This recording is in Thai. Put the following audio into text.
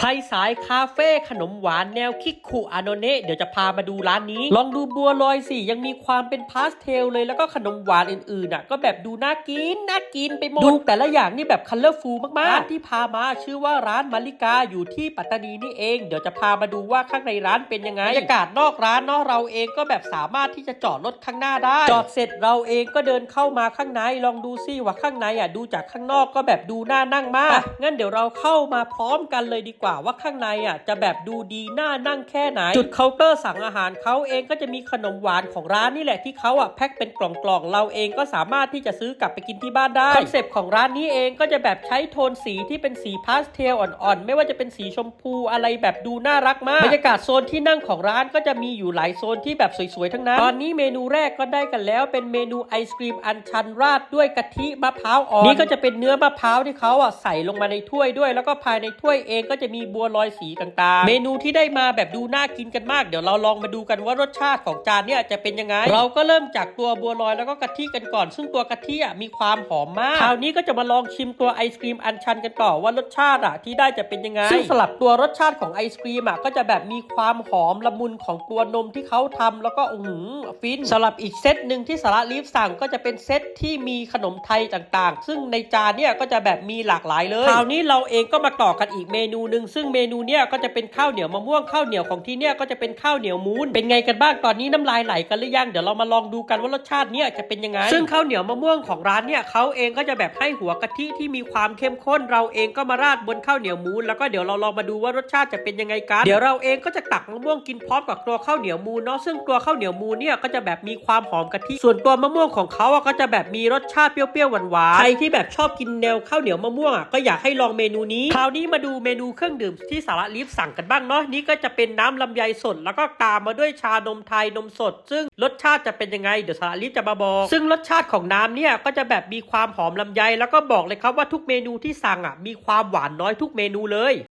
ใครสายคาเฟ่ขนมหวานแนวคิกคุอาโนเนะเดี๋ยวจะพามาดูร้านนี้ ลองดูบัวลอยสิ ยังมีความเป็นพาสเทลเลยแล้วก็ขนมหวานอื่นๆอะก็แบบดูน่ากิน น่ากินไปหมด ดูแต่ละอย่างนี่แบบคัลเลอร์ฟูมากๆร้านที่พามาชื่อว่าร้านมาริกาอยู่ที่ปัตตานีนี่เอง เดี๋ยวจะพามาดูว่าข้างในร้านเป็นยังไงบรรยากาศนอกร้านเนอกเราเองก็แบบสามารถที่จะจอดรถข้างหน้าได้ จอดเสร็จเราเองก็เดินเข้ามาข้างในลองดูซิว่าข้างในอะดูจากข้างนอกก็แบบดูน่านั่งมากอะงั้นเดี๋ยวเราเข้ามาพร้อมกันเลยดีกว่าว่าข้างในอะจะแบบดูดีน่านั่งแค่ไหน จุดเคาน์เตอร์สั่งอาหารเขาเองก็จะมีขนมหวานของร้านนี่แหละที่เขาอะแพ็คเป็นกล่องๆเราเองก็สามารถที่จะซื้อกลับไปกินที่บ้านได้คอนเซปต์ของร้านนี้เองก็จะแบบใช้โทนสีที่เป็นสีพาสเทลอ่อนๆ ไม่ว่าจะเป็นสีชมพูอะไรแบบดูน่ารักมากบรรยากาศโซนที่นั่งของร้านก็จะมีอยู่หลายโซนที่แบบสวยๆทั้งนั้น ตอนนี้เมนูแรกก็ได้กันแล้วเป็นเมนูไอศครีมอันชันราดด้วยกะทิมะพร้าวอ่อนนี่ก็จะเป็นเนื้อมะพร้าวที่เขาอะใส่ลงมาในถ้วยด้วย แล้วก็ภายในถ้วยเองก็จะมีบัวลอยสีต่างๆ เมนูที่ได้มาแบบดูน่ากินกันมาก เดี๋ยวเราลองมาดูกันว่ารสชาติของจานเนี่ยจะเป็นยังไง เราก็เริ่มจากตัวบัวลอยแล้วก็กะทิกันก่อน ซึ่งตัวกะทิอะมีความหอมมาก คราวนี้ก็จะมาลองชิมตัวไอศครีมอันชันกันต่อว่ารสชาติอะที่ได้จะเป็นยังไง ซึ่งสลับตัวรสชาติของไอศครีมอะก็จะแบบมีความหอมละมุนของตัวนมที่เขาทำแล้วก็อื้อหือฟินสำหรับอีกเซตหนึ่งที่สาระลีฟสั่งก็จะเป็นเซตที่มีขนมไทยต่างๆ ซึ่งในจานเนี่ยก็จะแบบมีหลากหลายเลย คราวนี้เราเองก็มาต่อกันอีกเมนูหนึ่งซึ่งเมนูเนี่ยก็จะเป็นข้าวเหนียวมะม่วงข้าวเหนียวของที่เนี่ยก็จะเป็นข้าวเหนียวมูนเป็นไงกันบ้างตอนนี้น้ำลายไหลกันหรือยังเดี๋ยวเรามาลองดูกันว่ารสชาติเนี่ยจะเป็นยังไงซึ่งข้าวเหนียวมะม่วงของร้านเนี่ยเขาเองก็จะแบบให้หัวกะทิที่มีความเข้มข้น เราเองก็มาราดบนข้าวเหนียวมูนแล้วก็เดี๋ยวเราลองมาดูว่ารสชาติจะเป็นยังไงกันเดี๋ยวเราเองก็จะตักมะม่วงกินพร้อมกับตัวข้าวเหนียวมูนเนาะซึ่งตัวข้าวเหนียวมูนเนี่ยก็จะแบบมีความหอมกะทิส่วนตัวมะม่วงของเขาอะก็จะแบบมีรสชาติเปรี้ยวๆหวานๆใครที่แบบชอบกินแนวข้าวเหนียวมะม่วงอะก็อยากให้ลองเมนูนี้คราวนี้มาดูเมนูเครื่องดื่มที่สาระลิฟสั่งกันบ้างเนาะนี่ก็จะเป็นน้ำลำไยสด แล้วก็ตามมาด้วยชานมไทยนมสด ซึ่งรสชาติจะเป็นยังไงเดี๋ยวสาระลิฟจะมาบอก ซึ่งรสชาติของน้ำเนี่ยก็จะแบบมีความหอมลำไย แล้วก็บอกเลยครับว่าทุกเมนูที่สั่งอะมีความหวานน้อยทุกเมนูเลย